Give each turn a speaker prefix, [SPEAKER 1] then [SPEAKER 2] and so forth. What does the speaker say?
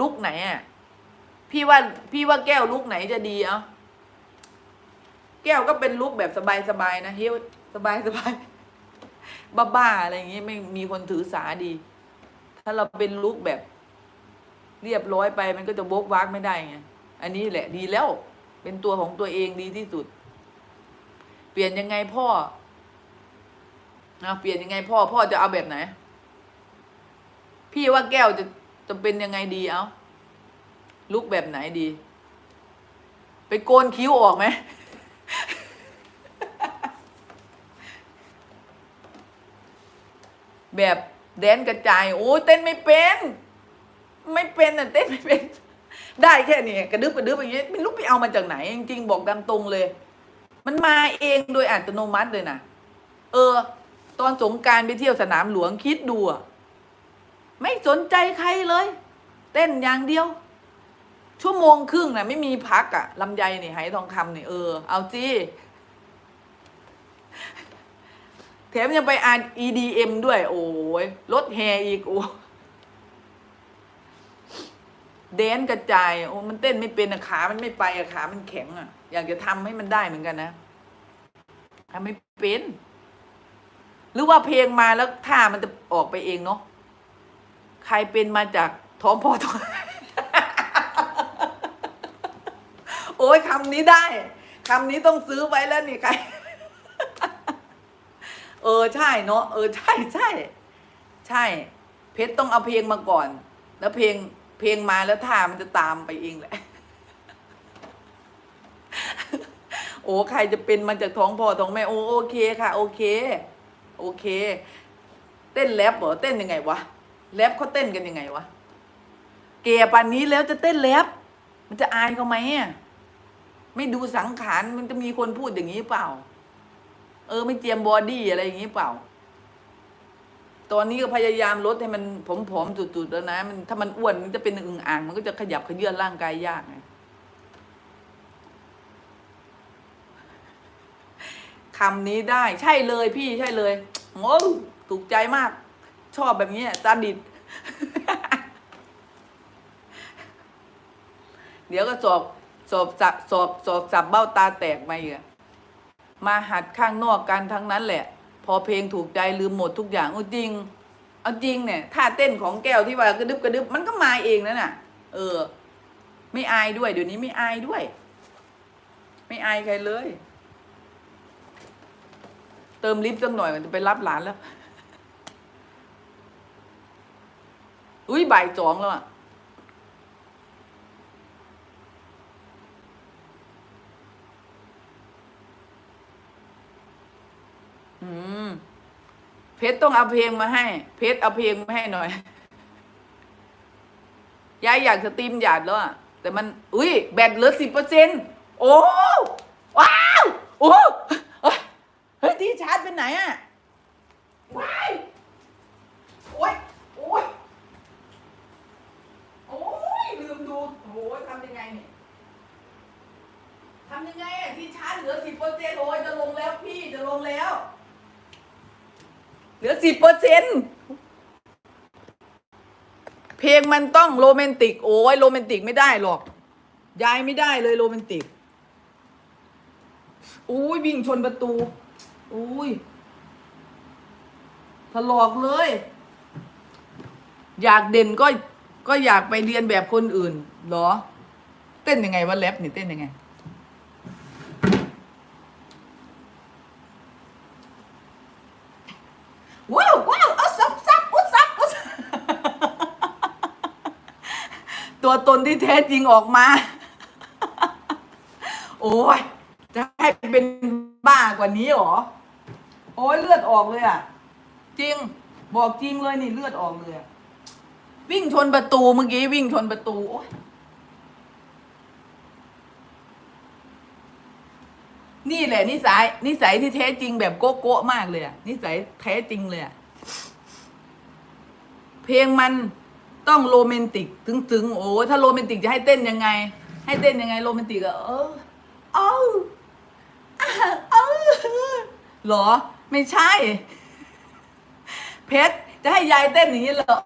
[SPEAKER 1] ลุกไหนอะพี่ว่าพี่ว่าแก้วลุกไหนจะดีเอ้าแก้วก็เป็นลุกแบบสบายๆนะเฮ้ยสบายสบายๆบ้าๆอะไรอย่างเงี้ยไม่มีคนถือสาดี ถ้าเราเป็นลุกแบบ เรียบร้อยไปมันก็จะบกวักไม่ได้ไงอันนี้แหละดีแล้ว เป็นตัวของตัวเองดีที่สุด เปลี่ยนยังไงพ่อเอาเปลี่ยนยังไงพ่อพ่อจะเอาแบบไหน พี่ว่าแก้วจะ จะเป็นยังไงดีเอาลุกแบบไหนดี ไปโกนคิ้วออกไหมแบบแดนกระจายโอ้ยเต้นไม่เป็น ไม่เป็นอะเต้นไม่เป็น ได้แค่นี้กระดึบกระดึบอย่างเงี้ยไม่รู้ไปเอามาจากไหน จริงๆ บอกตามตรงเลย มันมาเองโดยอัตโนมัติเลยนะเออ ตอนสงการไปเที่ยวสนามหลวงคิดดูอะ ไม่สนใจใครเลย เต้นอย่างเดียว ชั่วโมงครึ่งนะไม่มีพักอะลำไยนี่ไหทองคำนี่เออ เอาจีแถมยังไปอ่าน EDM ด้วย โอ้ยรถแฮอีกโอ้เดนกระจายโอ้มันเต้นไม่เป็นอะขา มันไม่ไปอะขา มันแข็งอะอยากจะทำให้มันได้เหมือนกันนะทำไม่เป็น หรือว่าเพลงมาแล้วท่ามันจะออกไปเองเนาะ ใครเป็นมาจากท้องพ่อท้องโอ้ยคำนี้ได้คำนี้ต้องซื้อไว้แล้วนี่ใคร เออใช่เนาะเออใช่ใช่ใช่ เพชรต้องเอาเพลงมาก่อน แล้วเพลงเพลงมาแล้วท่ามันจะตามไปเองแหละ โอ้ใครจะเป็นมาจากท้องพ่อท้องแม่โอ้โอเคค่ะ โอเค โอเค เต้นแรปเหรอเต้นยังไงวะ แรปเขาเต้นกันยังไงวะ เกยป่านนี้แล้วจะเต้นแรปมันจะอายเขาไหมอะไม่ดูสังขารมันจะมีคนพูดอย่างนี้เปล่า เออ ไม่เตรียมบอดี้อะไรอย่างนี้เปล่า ตอนนี้ก็พยายามลดให้มันผอมๆจุดๆแล้วนะมันถ้ามันอ้วนมันจะเป็นอึ่งอ่าง มันก็จะขยับขยื่นร่างกายยากไงคำนี้ได้ใช่เลยพี่ใช่เลยโอ้ถูกใจมาก ชอบแบบนี้ตาดิด เดี๋ยวก็สอบสอบสับสอบสอบสับเบ้าตาแตกมาอีกอะมาหัดข้างนอกกันทั้งนั้นแหละ พอเพลงถูกใจลืมหมดทุกอย่างอจริง เอาจริงเนี่ยท่าเต้นของแก้วที่ว่ากระดึบกระดึบมันก็มาเองนั่นน่ะ เออ ไม่อายด้วย เดี๋ยวนี้ไม่อายด้วย ไม่อายใครเลย เติมลิฟต์สักหน่อยมันจะไปรับหลานแล้ว อุ้ยบ่ายสองแล้วอะอืม เพชรต้องเอาเพลงมาให้ เพชรเอาเพลงมาให้หน่อย ยายอยากสตรีมหยาดแล้วอะแต่มัน อุ้ย แบตเหลือสิบเปอร์เซ็นต์โอ้ ว้าว โอ้ เฮ้ยเฮ้ยที่ชาร์จเป็นไหนอะว้ายโอ้ยโอ้ยโอ้ยลืมดูโอ้ยทำยังไงเนี่ยทำ ยังไงอะที่ชาร์จเหลือสิบเปอร์เซ็นต์โอ้ยจะลงแล้วพี่จะลงแล้ว เหลือสิบเปอร์เซ็นต์เพลงมันต้องโรแมนติก โอ้ยโรแมนติกไม่ได้หรอกยายไม่ได้เลยโรแมนติกอุ้ยวิ่งชนประตูอุ้ยถลอกเลย อยากเด่นก็ก็อยากไปเรียนแบบคนอื่นเหรอ เต้นยังไงวะแรปนี่เต้นยังไง ว้าวว้าวเอาซับซับอุยซับอุยซับ ตัวตนที่แท้จริงออกมา โอ้ยจะให้เป็นบ้ากว่านี้หรอ โอ้ยเลือดออกเลยอะ จริง บอกจริงเลยนี่เลือดออกเลยอะวิ่งชนประตูเมื่อกี้วิ่งชนประตูโอ๊ยนี่แหละนิสัยนิสัยที่แท้จริงแบบโก๊ะโกะมากเลยอะนิสัยแท้จริงเลยอะเพลงมัน ต้องโรแมนติกถึงๆโอ้ถ้าโรแมนติกจะให้เต้นยังไง ให้เต้นยังไงโรแมนติกอะเออเอาอะเออเหรอ ไม่ใช่ เพชรจะให้ยายเต้นอย่างนี้เหรอ